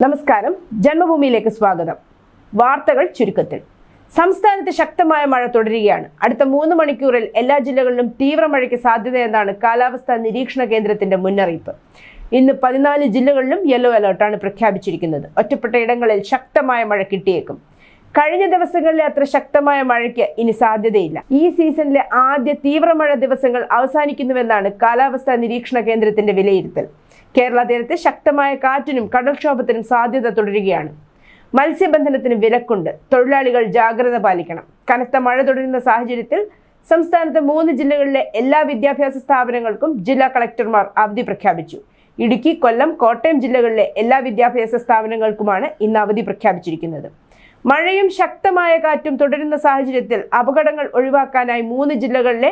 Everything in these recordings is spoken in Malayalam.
നമസ്കാരം. ജന്മഭൂമിയിലേക്ക് സ്വാഗതം. വാർത്തകൾ ചുരുക്കത്തിൽ. സംസ്ഥാനത്ത് ശക്തമായ മഴ തുടരുകയാണ്. അടുത്ത മൂന്ന് മണിക്കൂറിൽ എല്ലാ ജില്ലകളിലും തീവ്ര മഴയ്ക്ക് സാധ്യതയെന്നാണ് കാലാവസ്ഥാ നിരീക്ഷണ കേന്ദ്രത്തിന്റെ മുന്നറിയിപ്പ്. ഇന്ന് പതിനാല് ജില്ലകളിലും യെല്ലോ അലർട്ടാണ് പ്രഖ്യാപിച്ചിരിക്കുന്നത്. ഒറ്റപ്പെട്ട ഇടങ്ങളിൽ ശക്തമായ മഴ കിട്ടിയേക്കും. കഴിഞ്ഞ ദിവസങ്ങളിലെ അത്ര ശക്തമായ മഴയ്ക്ക് ഇനി സാധ്യതയില്ല. ഈ സീസണിലെ ആദ്യ തീവ്രമഴ ദിവസങ്ങൾ അവസാനിക്കുന്നുവെന്നാണ് കാലാവസ്ഥാ നിരീക്ഷണ കേന്ദ്രത്തിന്റെ വിലയിരുത്തൽ. കേരള തീരത്ത് ശക്തമായ കാറ്റിനും കടൽക്ഷോഭത്തിനും സാധ്യത തുടരുകയാണ്. മത്സ്യബന്ധനത്തിന് വിലക്കുണ്ട്. തൊഴിലാളികൾ ജാഗ്രത പാലിക്കണം. കനത്ത മഴ തുടരുന്ന സാഹചര്യത്തിൽ സംസ്ഥാനത്തെ മൂന്ന് ജില്ലകളിലെ എല്ലാ വിദ്യാഭ്യാസ സ്ഥാപനങ്ങൾക്കും ജില്ലാ കളക്ടർമാർ അവധി പ്രഖ്യാപിച്ചു. ഇടുക്കി കൊല്ലം കോട്ടയം ജില്ലകളിലെ എല്ലാ വിദ്യാഭ്യാസ സ്ഥാപനങ്ങൾക്കുമാണ് ഇന്ന് അവധി പ്രഖ്യാപിച്ചിരിക്കുന്നത്. മഴയും ശക്തമായ കാറ്റും തുടരുന്ന സാഹചര്യത്തിൽ അപകടങ്ങൾ ഒഴിവാക്കാനായി മൂന്ന് ജില്ലകളിലെ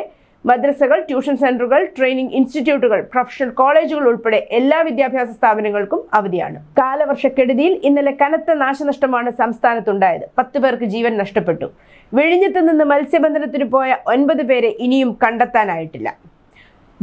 മദ്രസകൾ ട്യൂഷൻ സെന്ററുകൾ ട്രെയിനിംഗ് ഇൻസ്റ്റിറ്റ്യൂട്ടുകൾ പ്രൊഫഷണൽ കോളേജുകൾ ഉൾപ്പെടെ എല്ലാ വിദ്യാഭ്യാസ സ്ഥാപനങ്ങൾക്കും അവധിയാണ്. കാലവർഷക്കെടുതിയിൽ ഇന്നലെ കനത്ത നാശനഷ്ടമാണ് സംസ്ഥാനത്തുണ്ടായത്. പത്ത് പേർക്ക് ജീവൻ നഷ്ടപ്പെട്ടു. വിഴിഞ്ഞത്ത് നിന്ന് മത്സ്യബന്ധനത്തിന് പോയ ഒൻപത് പേരെ ഇനിയും കണ്ടെത്താനായിട്ടില്ല.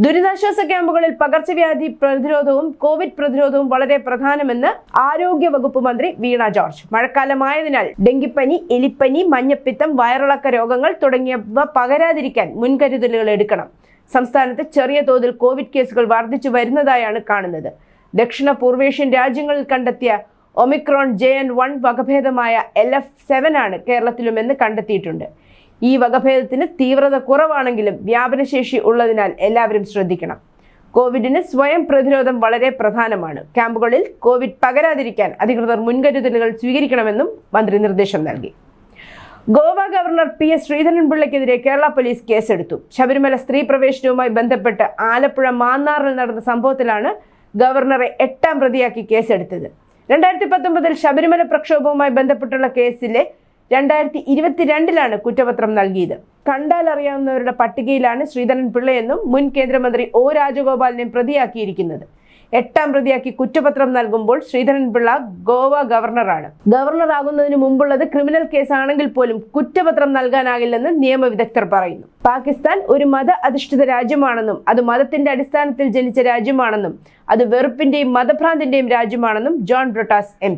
ദുരിതാശ്വാസ ക്യാമ്പുകളിൽ പകർച്ചവ്യാധി പ്രതിരോധവും കോവിഡ് പ്രതിരോധവും വളരെ പ്രധാനമെന്ന് ആരോഗ്യ വകുപ്പ് മന്ത്രി വീണ ജോർജ്. മഴക്കാലമായതിനാൽ ഡെങ്കിപ്പനി എലിപ്പനി മഞ്ഞപ്പിത്തം വയറിളക്ക രോഗങ്ങൾ തുടങ്ങിയവ പകരാതിരിക്കാൻ മുൻകരുതലുകൾ എടുക്കണം. സംസ്ഥാനത്ത് ചെറിയ തോതിൽ കോവിഡ് കേസുകൾ വർദ്ധിച്ചു വരുന്നതായാണ് കാണുന്നത്. ദക്ഷിണ പൂർവേഷ്യൻ രാജ്യങ്ങളിൽ കണ്ടെത്തിയ ഒമിക്രോൺ ജെ എൻ വൺ വകഭേദമായ എൽ എഫ് സെവൻ ആണ് കേരളത്തിലുമെന്ന് കണ്ടെത്തിയിട്ടുണ്ട്. ഈ വകഭേദത്തിന് തീവ്രത കുറവാണെങ്കിലും വ്യാപനശേഷി ഉള്ളതിനാൽ എല്ലാവരും ശ്രദ്ധിക്കണം. കോവിഡിന് സ്വയം പ്രതിരോധം വളരെ പ്രധാനമാണ്. ക്യാമ്പുകളിൽ കോവിഡ് പകരാതിരിക്കാൻ അധികൃതർ മുൻകരുതലുകൾ സ്വീകരിക്കണമെന്നും മന്ത്രി നിർദ്ദേശം നൽകി. ഗോവ ഗവർണർ പി എസ് ശ്രീധരൻപിള്ളയ്ക്കെതിരെ കേരള പോലീസ് കേസെടുത്തു. ശബരിമല സ്ത്രീ പ്രവേശനവുമായി ബന്ധപ്പെട്ട് ആലപ്പുഴ മാന്നാറിൽ നടന്ന സംഭവത്തിലാണ് ഗവർണറെ എട്ടാം പ്രതിയാക്കി കേസെടുത്തത്. രണ്ടായിരത്തി പത്തൊമ്പതിൽ ശബരിമല പ്രക്ഷോഭവുമായി ബന്ധപ്പെട്ടുള്ള കേസിലെ രണ്ടായിരത്തി ഇരുപത്തിരണ്ടിലാണ് കുറ്റപത്രം നൽകിയത്. കണ്ടാൽ അറിയാവുന്നവരുടെ പട്ടികയിലാണ് ശ്രീധരൻ പിള്ളയെന്നും മുൻ കേന്ദ്രമന്ത്രി ഒ രാജഗോപാലിനെ പ്രതിയാക്കിയിരിക്കുന്നത്. എട്ടാം പ്രതിയാക്കി കുറ്റപത്രം നൽകുമ്പോൾ ശ്രീധരൻ പിള്ള ഗോവ ഗവർണറാണ്. ഗവർണർ ആകുന്നതിന് മുമ്പുള്ളത് ക്രിമിനൽ കേസാണെങ്കിൽ പോലും കുറ്റപത്രം നൽകാനാകില്ലെന്ന് നിയമവിദഗ്ധർ പറയുന്നു. പാകിസ്ഥാൻ ഒരു മത അധിഷ്ഠിത രാജ്യമാണെന്നും അത് മതത്തിന്റെ അടിസ്ഥാനത്തിൽ ജനിച്ച രാജ്യമാണെന്നും അത് വെറുപ്പിന്റെയും മതഭ്രാന്തിന്റെയും രാജ്യമാണെന്നും ജോൺ ബ്രിട്ടാസ് എം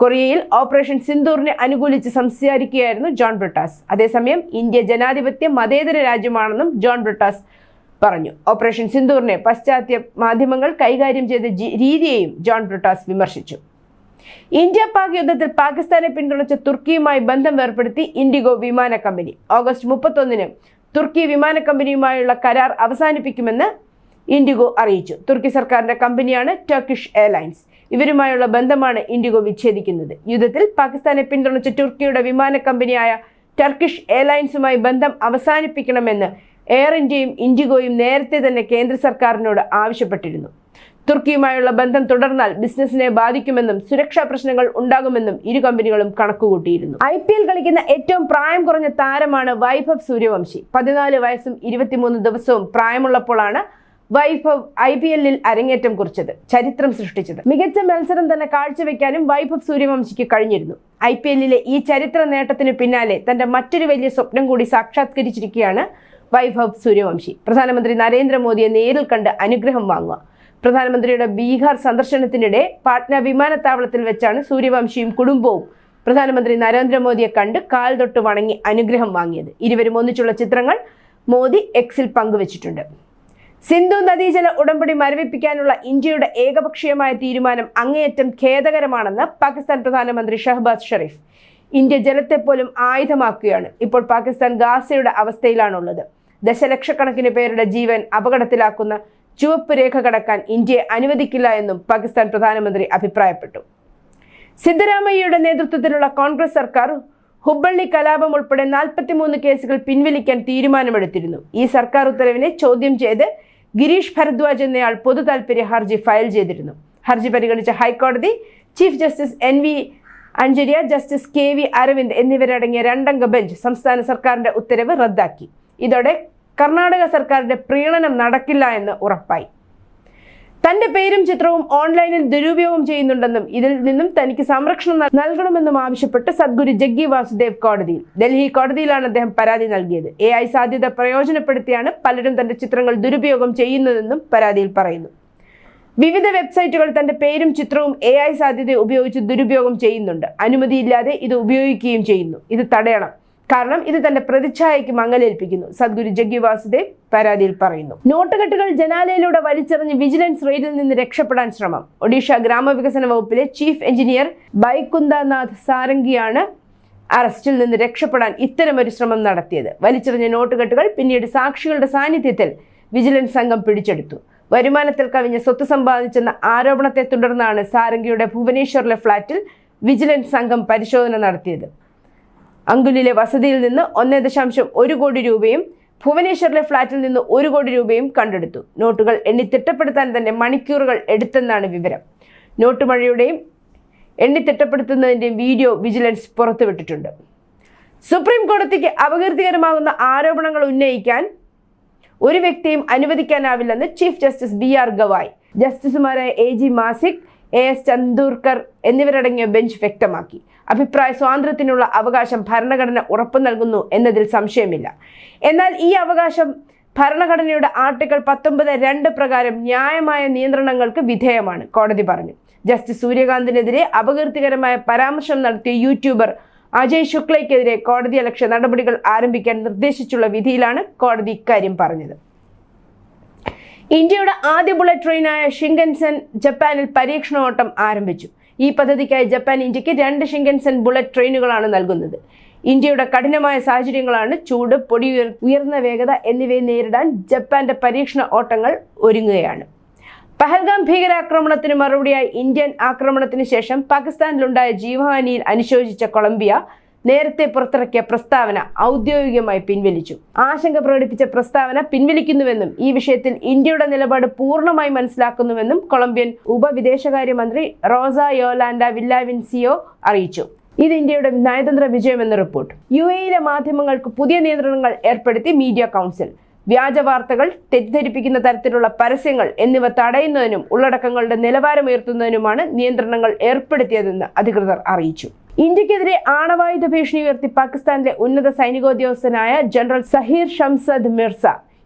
കൊറിയയിൽ ഓപ്പറേഷൻ സിന്ദൂറിനെ അനുകൂലിച്ച് സംസാരിക്കുകയായിരുന്നു ജോൺ ബ്രിട്ടാസ്. അതേസമയം ഇന്ത്യ ജനാധിപത്യ മതേതര രാജ്യമാണെന്നും ജോൺ ബ്രിട്ടാസ് പറഞ്ഞു. ഓപ്പറേഷൻ സിന്ദൂറിനെ പാശ്ചാത്യ മാധ്യമങ്ങൾ കൈകാര്യം ചെയ്ത രീതിയെയും ജോൺ ബ്രിട്ടാസ് വിമർശിച്ചു. ഇന്ത്യ പാക് യുദ്ധത്തിൽ പാകിസ്ഥാനെ പിന്തുണച്ച തുർക്കിയുമായി ബന്ധം ഏർപ്പെടുത്തി ഇൻഡിഗോ വിമാന കമ്പനി. ഓഗസ്റ്റ് മുപ്പത്തൊന്നിന് തുർക്കി വിമാന കമ്പനിയുമായുള്ള കരാർ അവസാനിപ്പിക്കുമെന്ന് ഇൻഡിഗോ അറിയിച്ചു. തുർക്കി സർക്കാരിന്റെ കമ്പനിയാണ് ടർക്കിഷ് എയർലൈൻസ്. ഇവരുമായുള്ള ബന്ധമാണ് ഇൻഡിഗോ വിച്ഛേദിക്കുന്നത്. യുദ്ധത്തിൽ പാകിസ്ഥാനെ പിന്തുണച്ച തുർക്കിയുടെ വിമാന കമ്പനിയായ ടർക്കിഷ് എയർലൈൻസുമായി ബന്ധം അവസാനിപ്പിക്കണമെന്ന് എയർ ഇന്ത്യയും ഇൻഡിഗോയും നേരത്തെ തന്നെ കേന്ദ്ര സർക്കാരിനോട് ആവശ്യപ്പെട്ടിരുന്നു. തുർക്കിയുമായുള്ള ബന്ധം തുടർന്നാൽ ബിസിനസിനെ ബാധിക്കുമെന്നും സുരക്ഷാ പ്രശ്നങ്ങൾ ഉണ്ടാകുമെന്നും ഇരു കമ്പനികളും കണക്കുകൂട്ടിയിരുന്നു. ഐ പി എൽ കളിക്കുന്ന ഏറ്റവും പ്രായം കുറഞ്ഞ താരമാണ് വൈഭവ് സൂര്യവംശി. പതിനാല് വയസ്സും ഇരുപത്തിമൂന്ന് ദിവസവും പ്രായമുള്ളപ്പോഴാണ് വൈഭവ് ഐ പി എല്ലിൽ അരങ്ങേറ്റം കുറിച്ചത് ചരിത്രം സൃഷ്ടിച്ചത്. മികച്ച മത്സരം തന്നെ കാഴ്ചവെക്കാനും വൈഭവ് സൂര്യവംശിക്ക് കഴിഞ്ഞിരുന്നു. ഐ പി എല്ലിലെ ഈ ചരിത്ര നേട്ടത്തിന് പിന്നാലെ തന്റെ മറ്റൊരു വലിയ സ്വപ്നം കൂടി സാക്ഷാത്കരിച്ചിരിക്കുകയാണ് വൈഭവ് സൂര്യവംശി. പ്രധാനമന്ത്രി നരേന്ദ്രമോദിയെ നേരിൽ കണ്ട് അനുഗ്രഹം വാങ്ങുക. പ്രധാനമന്ത്രിയുടെ ബീഹാർ സന്ദർശനത്തിനിടെ പാട്ന വിമാനത്താവളത്തിൽ വെച്ചാണ് സൂര്യവംശിയും കുടുംബവും പ്രധാനമന്ത്രി നരേന്ദ്രമോദിയെ കണ്ട് കാൽ തൊട്ട് വണങ്ങി അനുഗ്രഹം വാങ്ങിയത്. ഇരുവരും ഒന്നിച്ചുള്ള ചിത്രങ്ങൾ മോദി എക്സിൽ പങ്കുവച്ചിട്ടുണ്ട്. സിന്ധു നദീജല ഉടമ്പടി മരവിപ്പിക്കാനുള്ള ഇന്ത്യയുടെ ഏകപക്ഷീയമായ തീരുമാനം അങ്ങേയറ്റം ഖേദകരമാണെന്ന് പാകിസ്ഥാൻ പ്രധാനമന്ത്രി ഷഹബാസ് ഷെറീഫ് ഇന്ത്യ ജലത്തെ പോലും ആയുധമാക്കുകയാണ്. ഇപ്പോൾ പാകിസ്ഥാൻ ഗാസയുടെ അവസ്ഥയിലാണുള്ളത്. ദശലക്ഷക്കണക്കിന് പേരുടെ ജീവൻ അപകടത്തിലാക്കുന്ന ചുവപ്പ് രേഖ കടക്കാൻ ഇന്ത്യയെ അനുവദിക്കില്ല എന്നും പാകിസ്ഥാൻ പ്രധാനമന്ത്രി അഭിപ്രായപ്പെട്ടു. സിദ്ധരാമയ്യയുടെ നേതൃത്വത്തിലുള്ള കോൺഗ്രസ് സർക്കാർ ഹുബ്ബള്ളി കലാപം ഉൾപ്പെടെ നാൽപ്പത്തിമൂന്ന് കേസുകൾ പിൻവലിക്കാൻ തീരുമാനമെടുത്തിരുന്നു. ഈ സർക്കാർ ഉത്തരവിനെ ചോദ്യം ചെയ്ത് ഗിരീഷ് ഭരദ്വാജ് എന്നയാൾ പൊതു താൽപര്യ ഹർജി ഫയൽ ചെയ്തിരുന്നു. ഹർജി പരിഗണിച്ച ഹൈക്കോടതി chief justice N V Anjaria justice K V Aravind എന്നിവരടങ്ങിയ രണ്ടംഗ ബെഞ്ച് സംസ്ഥാന സർക്കാരിന്റെ ഉത്തരവ് റദ്ദാക്കി. ഇതോടെ കർണാടക സർക്കാരിന്റെ പ്രീണനം നടക്കില്ല എന്ന് ഉറപ്പായി. തന്റെ പേരും ചിത്രവും ഓൺലൈനിൽ ദുരുപയോഗം ചെയ്യുന്നുണ്ടെന്നും ഇതിൽ നിന്നും തനിക്ക് സംരക്ഷണം നൽകണമെന്നും ആവശ്യപ്പെട്ട് സദ്ഗുരു ജഗ്ഗി വാസുദേവ് കോടതിയിൽ ഡൽഹി കോടതിയിലാണ് അദ്ദേഹം പരാതി നൽകിയത്. എ ഐ സാധ്യത പ്രയോജനപ്പെടുത്തിയാണ് പലരും തന്റെ ചിത്രങ്ങൾ ദുരുപയോഗം ചെയ്യുന്നതെന്നും പരാതിയിൽ പറയുന്നു. വിവിധ വെബ്സൈറ്റുകൾ തന്റെ പേരും ചിത്രവും എ ഐ സാധ്യത ഉപയോഗിച്ച് ദുരുപയോഗം ചെയ്യുന്നുണ്ട്. അനുമതിയില്ലാതെ ഇത് ഉപയോഗിക്കുകയും ചെയ്യുന്നു. ഇത് തടയണം. കാരണം ഇത് തന്റെ പ്രതിച്ഛായയ്ക്ക് മങ്ങലേൽപ്പിക്കുന്നു. സദ്ഗുരു ജഗ്ഗി വാസുദേവ് പരാതിയിൽ പറയുന്നു. നോട്ടുകെട്ടുകൾ ജനാലയിലൂടെ വലിച്ചെറിഞ്ഞ് വിജിലൻസ് റെയ്ഡിൽ നിന്ന് രക്ഷപ്പെടാൻ ശ്രമം. ഒഡീഷ ഗ്രാമവികസന വകുപ്പിലെ ചീഫ് എഞ്ചിനീയർ ബൈകുന്ദനാഥ് സാരംഗിയാണ് അറസ്റ്റിൽ നിന്ന് രക്ഷപ്പെടാൻ ഇത്തരമൊരു ശ്രമം നടത്തിയത്. വലിച്ചെറിഞ്ഞ നോട്ടുകെട്ടുകൾ പിന്നീട് സാക്ഷികളുടെ സാന്നിധ്യത്തിൽ വിജിലൻസ് സംഘം പിടിച്ചെടുത്തു. വരുമാനത്തിൽ കവിഞ്ഞ സ്വത്ത് സമ്പാദിച്ചെന്ന ആരോപണത്തെ തുടർന്നാണ് സാരംഗിയുടെ ഭുവനേശ്വറിലെ ഫ്ളാറ്റിൽ വിജിലൻസ് സംഘം പരിശോധന നടത്തിയത്. അങ്കുലിലെ വസതിയിൽ നിന്ന് ഒന്നേ ദശാംശം ഒരു കോടി രൂപയും ഭുവനേശ്വറിലെ ഫ്ളാറ്റിൽ നിന്ന് ഒരു കോടി രൂപയും കണ്ടെടുത്തു. നോട്ടുകൾ എണ്ണി തിട്ടപ്പെടുത്താൻ തന്നെ മണിക്കൂറുകൾ എടുത്തെന്നാണ് വിവരം. നോട്ട് മഴയുടെയും എണ്ണി തിട്ടപ്പെടുത്തുന്നതിന്റെയും വീഡിയോ വിജിലൻസ് പുറത്തുവിട്ടിട്ടുണ്ട്. സുപ്രീം കോടതിക്ക് അപകീർത്തികരമാകുന്ന ആരോപണങ്ങൾ ഉന്നയിക്കാൻ ഒരു വ്യക്തിയും അനുവദിക്കാനാവില്ലെന്ന് chief justice B R Gavai. ജസ്റ്റിസുമാരായ A G Masih A S Chandurkar എന്നിവരടങ്ങിയ ബെഞ്ച് വ്യക്തമാക്കി. അഭിപ്രായ സ്വാതന്ത്ര്യത്തിനുള്ള അവകാശം ഭരണഘടന ഉറപ്പു നൽകുന്നു എന്നതിൽ സംശയമില്ല. എന്നാൽ ഈ അവകാശം ഭരണഘടനയുടെ ആർട്ടിക്കിൾ പത്തൊമ്പത് രണ്ട് പ്രകാരം ന്യായമായ നിയന്ത്രണങ്ങൾക്ക് വിധേയമാണ് കോടതി പറഞ്ഞു. ജസ്റ്റിസ് സൂര്യകാന്തിനെതിരെ അപകീർത്തികരമായ പരാമർശം നടത്തിയ യൂട്യൂബർ അജയ് ശുക്ലയ്ക്കെതിരെ കോടതിയലക്ഷ്യ നടപടികൾ ആരംഭിക്കാൻ നിർദ്ദേശിച്ചുള്ള വിധിയിലാണ് കോടതി ഇക്കാര്യം പറഞ്ഞത്. ഇന്ത്യയുടെ ആദ്യ ബുള്ളറ്റ് ട്രെയിനായ ഷിങ്കൻസൻ ജപ്പാനിൽ പരീക്ഷണ ഓട്ടം ആരംഭിച്ചു. ഈ പദ്ധതിക്കായി ജപ്പാൻ ഇന്ത്യയ്ക്ക് രണ്ട് ഷിങ്കൻസൻ ബുള്ളറ്റ് ട്രെയിനുകളാണ് നൽകുന്നത്. ഇന്ത്യയുടെ കഠിനമായ സാഹചര്യങ്ങളാണ് ചൂട് പൊടി ഉയർ ഉയർന്ന വേഗത എന്നിവയെ നേരിടാൻ ജപ്പാന്റെ പരീക്ഷണ ഓട്ടങ്ങൾ ഒരുങ്ങുകയാണ്. പഹൽഗാം ഭീകരാക്രമണത്തിന് മറുപടിയായി ഇന്ത്യൻ ആക്രമണത്തിന് ശേഷം പാകിസ്ഥാനിലുണ്ടായ ജീവഹാനിയിൽ അനുശോചിച്ച കൊളംബിയ നേരത്തെ പുറത്തിറക്കിയ പ്രസ്താവന ഔദ്യോഗികമായി പിൻവലിച്ചു. ആശങ്ക പ്രകടിപ്പിച്ച പ്രസ്താവന പിൻവലിക്കുന്നുവെന്നും ഈ വിഷയത്തിൽ ഇന്ത്യയുടെ നിലപാട് പൂർണമായി മനസ്സിലാക്കുന്നുവെന്നും കൊളംബിയൻ ഉപവിദേശകാര്യമന്ത്രി റോസ യോലാൻഡ വില്ലാവിൻസിയോ അറിയിച്ചു. ഇത് ഇന്ത്യയുടെ നയതന്ത്ര വിജയമെന്ന റിപ്പോർട്ട്. യു എയിലെ മാധ്യമങ്ങൾക്ക് പുതിയ നിയന്ത്രണങ്ങൾ ഏർപ്പെടുത്തി മീഡിയ കൗൺസിൽ. വ്യാജ വാർത്തകൾ തെറ്റിദ്ധരിപ്പിക്കുന്ന തരത്തിലുള്ള പരസ്യങ്ങൾ എന്നിവ തടയുന്നതിനും ഉള്ളടക്കങ്ങളുടെ നിലവാരമുയർത്തുന്നതിനുമാണ് നിയന്ത്രണങ്ങൾ ഏർപ്പെടുത്തിയതെന്ന് അധികൃതർ അറിയിച്ചു. ഇന്ത്യക്കെതിരെ ആണവായുധ ഭീഷണി ഉയർത്തി പാകിസ്ഥാനിലെ ഉന്നത സൈനികോദ്യോഗസ്ഥനായ ജനറൽ സഹീർ ഷംസദ് മിർസ.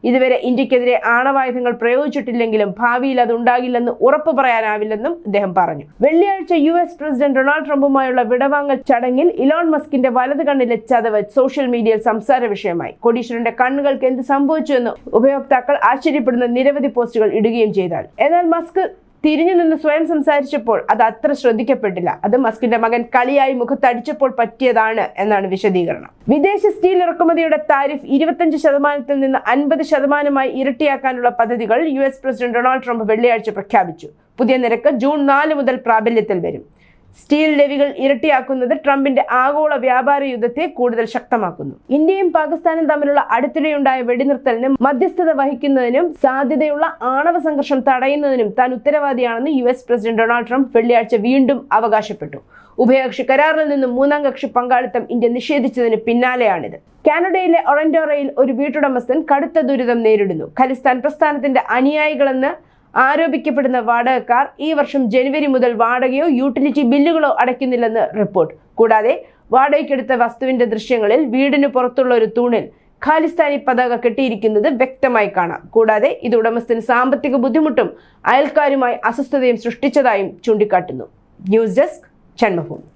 ഇതുവരെ ഇന്ത്യക്കെതിരെ ആണവായുധങ്ങൾ പ്രയോഗിച്ചിട്ടില്ലെങ്കിലും ഭാവിയിൽ അത് ഉണ്ടാകില്ലെന്ന് ഉറപ്പു പറയാനാവില്ലെന്നും അദ്ദേഹം പറഞ്ഞു. വെള്ളിയാഴ്ച യു എസ് പ്രസിഡന്റ് ഡൊണാൾഡ് ട്രംപുമായുള്ള വിടവാങ്ങൽ ചടങ്ങിൽ ഇലോൺ മസ്കിന്റെ വലത് കണ്ണിലെ ചതവ് സോഷ്യൽ മീഡിയയിൽ സംസാര വിഷയമായി. കോടീശ്വരന്റെ കണ്ണുകൾക്ക് എന്ത് സംഭവിച്ചു എന്ന് ഉപയോക്താക്കൾ ആശ്ചര്യപ്പെടുന്ന നിരവധി പോസ്റ്റുകൾ ഇടുകയും ചെയ്താൽ. എന്നാൽ മസ്ക് തിരിഞ്ഞു നിന്ന് സ്വയം സംസാരിച്ചപ്പോൾ അത് അത്ര ശ്രദ്ധിക്കപ്പെട്ടില്ല. അത് മസ്കിന്റെ മകൻ കളിയായി മുഖത്തടിച്ചപ്പോൾ പറ്റിയതാണ് എന്നാണ് വിശദീകരണം. വിദേശ സ്റ്റീൽ ഇറക്കുമതിയുടെ താരിഫ് ഇരുപത്തഞ്ച് ശതമാനത്തിൽ നിന്ന് അൻപത് ശതമാനമായി ഇരട്ടിയാക്കാനുള്ള പദ്ധതികൾ യു പ്രസിഡന്റ് ഡൊണാൾഡ് ട്രംപ് വെള്ളിയാഴ്ച പ്രഖ്യാപിച്ചു. പുതിയ നിരക്ക് ജൂൺ നാല് മുതൽ പ്രാബല്യത്തിൽ വരും. സ്റ്റീൽ ലെവികൾ ഇരട്ടിയാക്കുന്നത് ട്രംപിന്റെ ആഗോള വ്യാപാര യുദ്ധത്തെ കൂടുതൽ ശക്തമാക്കുന്നു. ഇന്ത്യയും പാകിസ്ഥാനും തമ്മിലുള്ള അടുത്തിടെയുണ്ടായ വെടിനിർത്തലിന് മധ്യസ്ഥത വഹിക്കുന്നതിനും സാധ്യതയുള്ള ആണവ സംഘർഷം തടയുന്നതിനും താൻ ഉത്തരവാദിയാണെന്ന് U S president Donald Trump വെള്ളിയാഴ്ച വീണ്ടും അവകാശപ്പെട്ടു. ഉഭയകക്ഷി കരാറിൽ നിന്നും മൂന്നാം കക്ഷി പങ്കാളിത്തം ഇന്ത്യ നിഷേധിച്ചതിന് പിന്നാലെയാണിത്. കാനഡയിലെ ഒറൻഡോറയിൽ ഒരു വീട്ടുടമസ്ഥൻ കടുത്ത ദുരിതം നേരിടുന്നു. ഖലിസ്ഥാൻ പ്രസ്ഥാനത്തിന്റെ അനുയായികളെന്ന് ആരോപിക്കപ്പെടുന്ന വാടകക്കാർ ഈ വർഷം ജനുവരി മുതൽ വാടകയോ യൂട്ടിലിറ്റി ബില്ലുകളോ അടയ്ക്കുന്നില്ലെന്ന് റിപ്പോർട്ട്. കൂടാതെ വാടകയ്ക്കെടുത്ത വസ്തുവിന്റെ ദൃശ്യങ്ങളിൽ വീടിന് പുറത്തുള്ള ഒരു തൂണിൽ ഖാലിസ്ഥാനി പതാക കെട്ടിയിരിക്കുന്നത് വ്യക്തമായി കാണാം. കൂടാതെ ഇത് ഉടമസ്ഥന് സാമ്പത്തിക ബുദ്ധിമുട്ടും അയൽക്കാരുമായി അസ്വസ്ഥതയും സൃഷ്ടിച്ചതായും ചൂണ്ടിക്കാട്ടുന്നു. News desk Janmabhumi